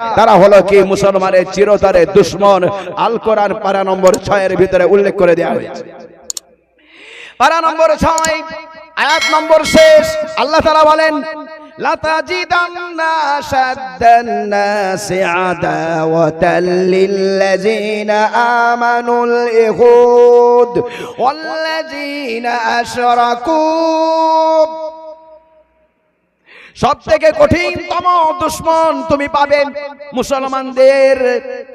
তারা হলো কি মুসলমানের চিরতরে দুশ্মন আল কোরআন পারা নম্বর ছয়ের ভিতরে উল্লেখ করে দেওয়া হয়েছে পারা নম্বর ছয় আয়াত নম্বর শেষ আল্লাহ তারা বলেন لتجدن أشد الناس عداوة للذين آمنوا اليهود والذين أشركوا সব থেকে কঠিনতম দুশ্মন তুমি পাবেন মুসলমানদের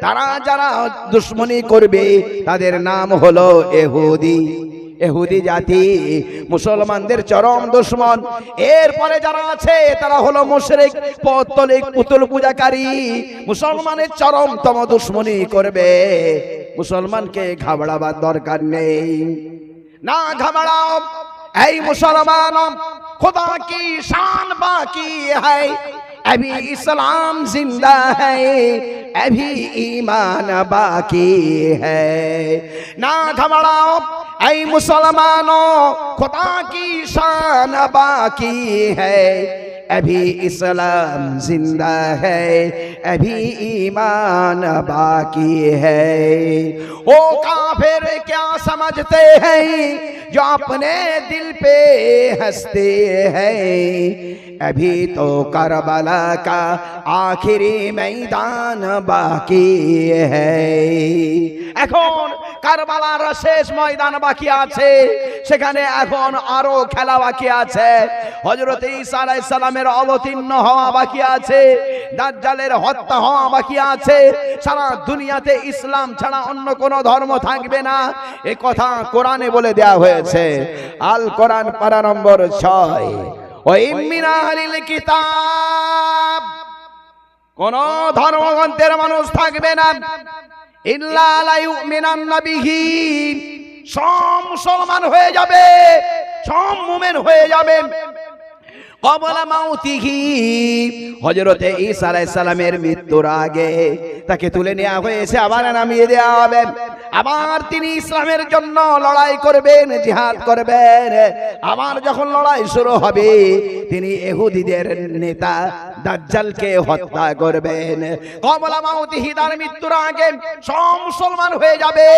তারা যারা দুশ্মনী করবে, তাদের নাম হলো এহুদি। এহুদি জাতি, মুসলমানদের চরম দুশ্মন। এরপরে যারা আছে, তারা হলো মুশরিক, পত্তলিক, পুতুল পূজাকারী। মুসলমানের চরমতম দুশ্মনী করবে। মুসলমানকে ঘাবড়াবার দরকার নেই। না ঘাবড়াও, এই মুসলমান। खुदा की शान बाकी है अभी इस्लाम जिंदा है अभी ईमान बाकी है ना घबराओ ऐ मुसलमानों खुदा की शान बाकी है अभी इस्लाम ज़िंदा है अभी ईमान बाकी है। ओ काफिर क्या समझते हैं? जो अपने दिल पे हँसते हैं। अभी तो करबला का आखिरी मैदान बाकी है এখন কারবালার শেষ ময়দান বাকি আছে সেখানে এখন আরো খেলা বাকি আছে হজরত ঈসা আলাইহিস সালামের অবতীর্ণ হওয়া বাকি আছে দাজ্জালের হত্যা হওয়া বাকি আছে সারা দুনিয়াতে ইসলাম ছাড়া অন্য কোনো ধর্ম থাকবে না এ কথা কোরআনে বলে দেয়া হয়েছে আল কোরআন পারা নম্বর ছয় ও ইমিনা আলিল কিতাব। কোন ধর্মগ্রন্থের মানুষ থাকবে না। সব মুসলমান হয়ে যাবে। সব মুমিন হয়ে যাবে। কবলা মাউতিহি। হযরতে ঈসা আলাইহিস মৃত্যুর আগে তাকে তুলে নেওয়া হয়েছে, আবার নামিয়ে দেওয়া হবে। আবার তিনি ইসলামের জন্য লড়াই করবেন, জিহাদ করবেন। আবার যখন লড়াই শুরু হবে, তিনি এহুদিদের নেতা দাজ্জালকে হত্যা করবেন। কবলা মাউতি হিদার মৃত্যুর আগে সব মুসলমান হয়ে যাবে।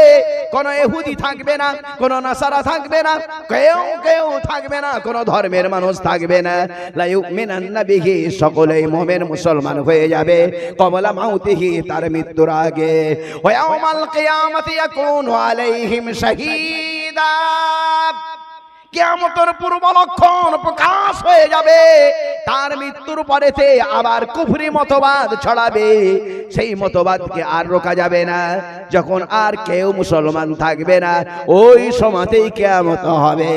কোন এহুদি থাকবে না, কোন নাসারা থাকবে না, কেউ কেউ থাকবে না, কোন ধর্মের মানুষ থাকবে না। লা ইউমিনান্না বিহি সকলেই মুমিন মুসলমান হয়ে যাবে। কমলা মাউতিহি, তার মৃত্যুর আগে। ওয়া ইয়াউমাল কোন ইয়াকুনু আলাইহিম শাহীদা। কেয়ামতের পূর্ব লক্ষণ প্রকাশ হয়ে যাবে। তার মৃত্যুর পরেতে আবার কুফরি মতবাদ ছড়াবে। সেই মতবাদকে আর রোকা যাবে না। যখন আর কেউ মুসলমান থাকবে না, ওই সময়তেই কেয়ামত হবে।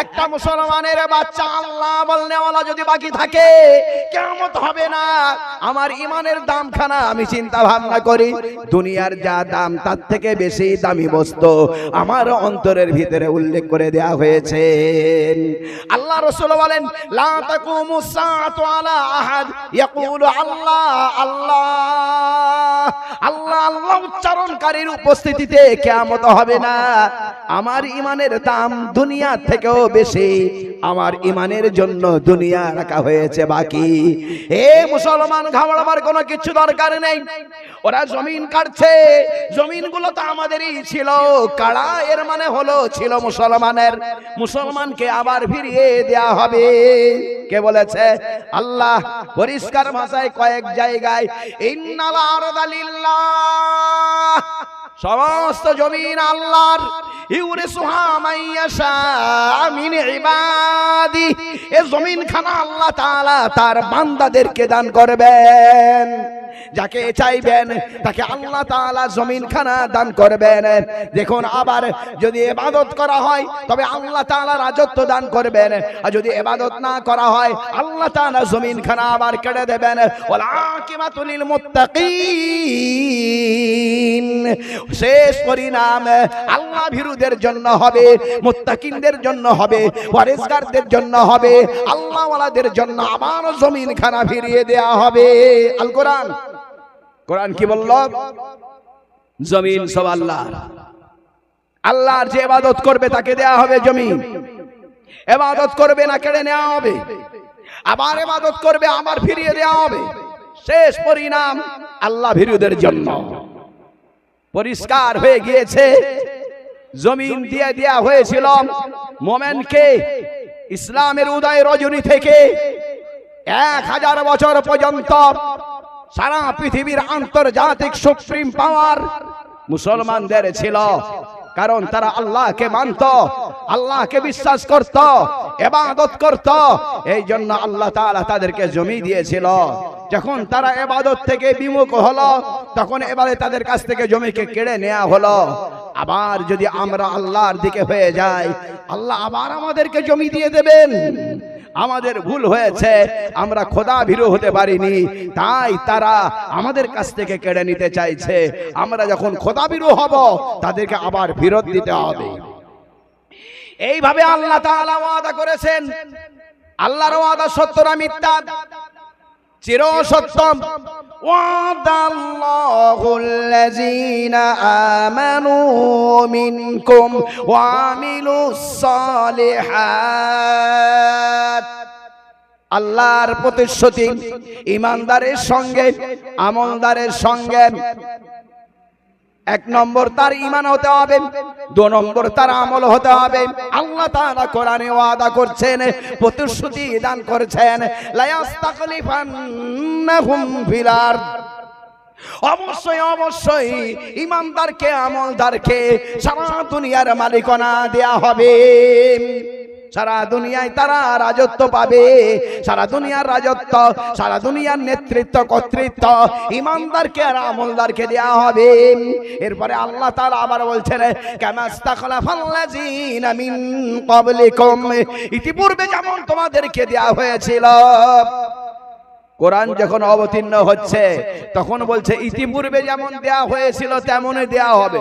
একটা মুসলমানের বাচ্চা আল্লাহ বলনেওয়ালা যদি বাকি থাকে, কেয়ামত না, আমার ইমানের দামখানা আমি চিন্তা ভাবনা করি। দুনিয়ার যা দাম, তার থেকে বেশি দামি বস্তু আমার অন্তরের ভিতরে উল্লেখ করে দেয়া হয়েছে। আল্লাহ রসুল বলেন আল্লাহ আল্লাহ। আল্লাহ আল্লাহ উচ্চারণকারীর উপস্থিতিতে কিয়ামত হবে না। আমার ইমানের দাম দুনিয়া থেকেও বেশি, আমার ইমানের জন্য দুনিয়া রাখা হয়েছে বাকি। এ মুসলমান ঘাবড়াবার কোনো কিছু দরকার নেই। ওরা জমিন কাটছে। জমিনগুলো তো আমাদেরই ছিল। কাড়া এর মানে হলো ছিল মুসলমানের। মুসলমানকে আবার ফিরিয়ে দেয়া হবে। কে বলেছে? আল্লাহ পরিষ্কার ভাষায় কয়েক জায়গায়, ইন্নাল আরদা লিল্লাহ। সমস্ত জমিন আল্লাহর। এ জমিন খানা আল্লাহ তাআলা তার বান্দাদেরকে দান করবেন। যাকে চাইবেন, তাকে আল্লাহ জমিন খানা দান করবেন। দেখুন, আবার যদি ইবাদত করা হয়, তবে আল্লাহ তাআলা রাজত্ব দান করবেন। আর যদি ইবাদত না করা হয়, আল্লাহ জমিন খানা আবার কেড়ে দেবেন। ওয়াল আকিবাতু লিল মুত্তাকিন। শেষ পরিণাম আল্লাহ ভীরুদের জন্য হবে, মুত্তাকিনদের জন্য হবে ওয়ারিসগারদের জন্য হবে, আল্লাহওয়ালাদের জন্য আবার জমিন খানা ফিরিয়ে দেয়া হবে। আল কোরআন। কোরআন কি বলল? জমিন সব আল্লাহ। আল্লাহর যে ইবাদত করবে তাকে দেয়া হবে জমিন। ইবাদত করবে না কেড়ে নেওয়া হবে। আবার ইবাদত করবে, আবার ফিরিয়ে দেওয়া হবে। শেষ পরিণাম আল্লাহ ভীরুদের জন্য। পরিষ্কার হয়ে গিয়েছে। জমিন দিয়ে দেয়া হয়েছিল মোমেনকে ইসলামের উদয় রজনী থেকে। এক হাজার বছর পর্যন্ত সারা পৃথিবীর আন্তর্জাতিক সুপ্রিম পাওয়ার মুসলমানদের ছিল। কারণ তারা আল্লাহকে মানত, আল্লাহকে বিশ্বাস করত, এবাদত করত। এই জন্য আল্লাহ তাদেরকে জমি দিয়েছিল। যখন তারা এবাদত থেকে বিমুখ হলো, তখন এবারে তাদের কাছ থেকে জমিকে কেড়ে নেওয়া হলো। আবার যদি আমরা আল্লাহর দিকে হয়ে যাই, আল্লাহ আবার আমাদেরকে জমি দিয়ে দেবেন। আমাদের ভুল হয়েছে, আমরা খোদা ভীরু হতে পারিনি, তাই তারা আমাদের কাছ থেকে কেড়ে নিতে চাইছে। আমরা যখন খোদা ভীরু হব, তাদেরকে আবার ফেরত দিতে হবে। এইভাবে আল্লাহ তাআলা ওয়াদা করেছেন। আল্লাহর ওয়াদা সত্যরা মিথ্যা? চির সত্যম আমানু মিনকুম আল্লাহর প্রতিশ্রুতি ইমানদারের সঙ্গে আমলদারের সঙ্গে। এক নম্বর তার ইমান হতে হবে, দু নম্বর তার আমল হতে হবে। আল্লাহ তাআলা কোরআনে ওয়াদা করছেন, প্রতিশ্রুতি দান করছেন অবশ্যই অবশ্যই ইমানদারকে আমলদারকে সারা দুনিয়ার মালিকানা দেয়া হবে। সারা দুনিয়ায় তারা রাজত্ব পাবে। সারা দুনিয়ার রাজত্ব, সারা দুনিয়ার নেতৃত্ব, কর্তৃত্ব ইমানদারকে আর আমলদারকে দেওয়া হবে। এরপরে আল্লাহ তাআলা আবার বলছেন ইতিপূর্বে যেমন তোমাদেরকে দেওয়া হয়েছিল। কোরআন যখন অবতীর্ণ হচ্ছে, তখন বলছে, ইতিপূর্বে যেমন দেয়া হয়েছিল, তেমনই দেয়া হবে।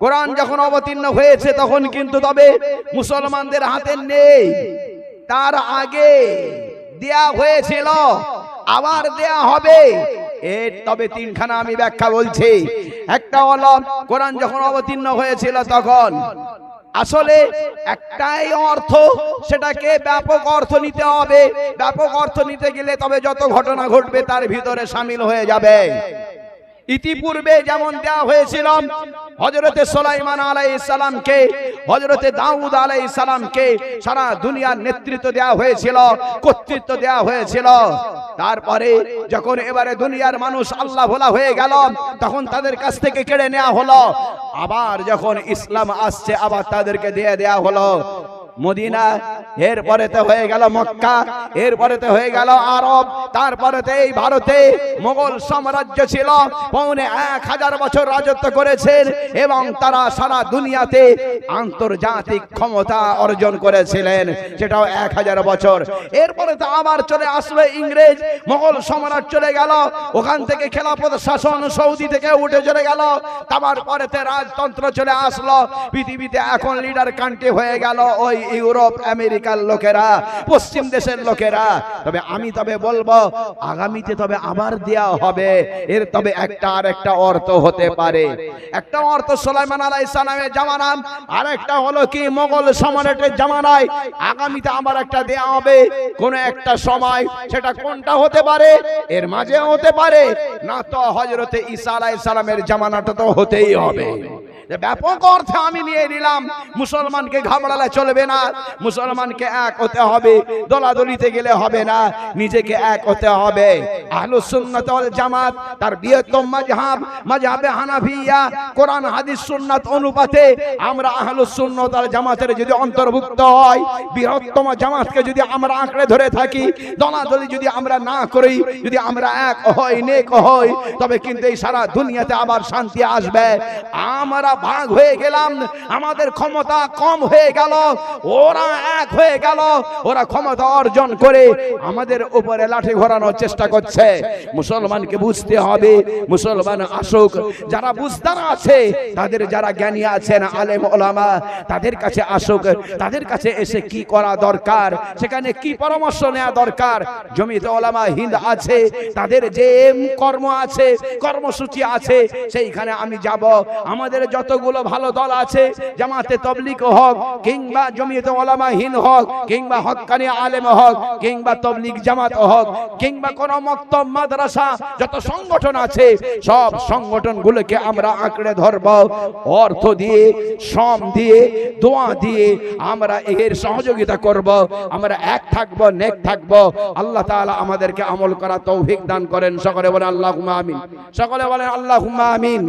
কোরআন যখন অবতীর্ণ হয়েছে তখন কিন্তু তবে মুসলমানদের হাতে নেই। তার আগে দেয়া হয়েছিল, আবার দেয়া হবে। এর তবে তিনখানা আমি ব্যাখ্যা বলছি। একটা হলো, কোরআন যখন অবতীর্ণ হয়েছিল তখন, আসলে একটাই অর্থ, সেটাকে ব্যাপক অর্থ নিতে হবে। ব্যাপক অর্থ নিতে গেলে তবে যত ঘটনা ঘটবে তার ভিতরে সামিল হয়ে যাবে। ইতিপূর্বে যেমন দেওয়া হয়েছিল হজরতে সোলাইমান আলাই সালামকে হজরতে দাউদ আলাই সালামকে সারা দুনিয়ার নেতৃত্ব দেওয়া হয়েছিল, কর্তৃত্ব দেওয়া হয়েছিল। তারপরে যখন এবারে দুনিয়ার মানুষ আল্লাহ ভোলা হয়ে গেল, তখন তাদের কাছ থেকে কেড়ে নেওয়া হলো। আবার যখন ইসলাম আসছে, আবার তাদেরকে দিয়ে দেওয়া হলো। মদিনা, এরপরেতে হয়ে গেল মক্কা, এরপরেতে হয়ে গেল আরব, তারপরেতে এই ভারতে মোগল সাম্রাজ্য ছিল, পৌনে এক হাজার বছর রাজত্ব করেছেন এবং তারা সারা দুনিয়াতে আন্তর্জাতিক ক্ষমতা অর্জন করেছিলেন, সেটাও এক হাজার বছর। এরপরে তো আবার চলে আসলো ইংরেজ, মোগল সম্রাট চলে গেল, ওখান থেকে খেলাপথ শাসন সৌদি থেকে উঠে চলে গেল তারপর পরেতে রাজতন্ত্র চলে আসলো, পৃথিবীতে এখন লিডার কান্ট্রি হয়ে গেল ওই ইউরোপ, আমেরিকার লোকেরা, পশ্চিম দেশের লোকেরা। তবে আমি তবে বলব, আগামীতে তবে আবার দেয়া হবে। এর তবে একটা আর একটা অর্থ হতে পারে। একটা অর্থ সোলাইমান আলাইহিস সালামের জামানাম আর একটা হলো কি, মোগল সম্রাটের জামানায়। আগামীতে আবার একটা দেয়া হবে, কোন একটা সময় সেটা কোনটা হতে পারে, এর মাঝে হতে পারে, না তো হজরতে ঈসা আলাইহিস সালামের জামানাটা তো হতেই হবে। ব্যাপক অর্থে আমি নিয়ে নিলাম। মুসলমানকে ঘাবড়ালে চলবে না। মুসলমানকে এক হতে হবে। দলাদলিতে গেলে হবে না। নিজেকে এক হতে হবে। আহলুস সুন্নাত জামাত, তার বৃহত্তম মাযহাব, মাযহাবে হানাফিয়া, কোরআন, হাদিস, সুন্নাত অনুপাতে আমরা আহলুস সুন্নাত জামাতের যদি অন্তর্ভুক্ত হয় বৃহত্তম জামাতকে যদি আমরা আঁকড়ে ধরে থাকি, দলাদলি যদি আমরা না করি, যদি আমরা এক হই, নেক হই, তবে কিন্তু এই সারা দুনিয়াতে আবার শান্তি আসবে। আমরা ভাগ হয়ে গেলাম। আমাদের ক্ষমতা কম হয়ে গেল। ওরা এক হয়ে গেল। ওরা ক্ষমতা অর্জন করে আমাদের উপরে লাঠি ঘোরানোর চেষ্টা করছে। মুসলমানকে বুঝতে হবে, মুসলমান আসুক। যারা বুঝদার আছে, তাদের যারা জ্ঞানী আছেন, আলেম, ওলামা, তাদের কাছে আসুক। তাদের কাছে এসে কি করা দরকার? সেখানে কি পরামর্শ নেওয়া দরকার? জমিতে ওলামা হিন্দ আছে, তাদের যে কর্ম আছে, কর্মসূচি আছে, সেইখানে আমি যাব। আমাদের যত যতগুলো ভালো দল আছে? জামাতে তবলিগ হক, কিংবা জমিয়তে ওলামা হিন হক, কিংবা হক্কানি আলেম হক, কিংবা তবলিগ জামাত হক, কিংবা কোন মক্তব মাদ্রাসা, যত সংগঠন আছে, সব সংগঠনগুলোকে আমরা আঁকড়ে ধরব। অর্থ দিয়ে, শ্রম দিয়ে, দোয়া দিয়ে আমরা এর সহযোগিতা করব। আমরা এক থাকব, নেক থাকব। আল্লাহ তাআলা আমাদেরকে আমল করা তৌফিক দান করেন। সকলে বলেন আল্লাহুম্মা আমিন। সকলে বলেন আল্লাহ আমিন।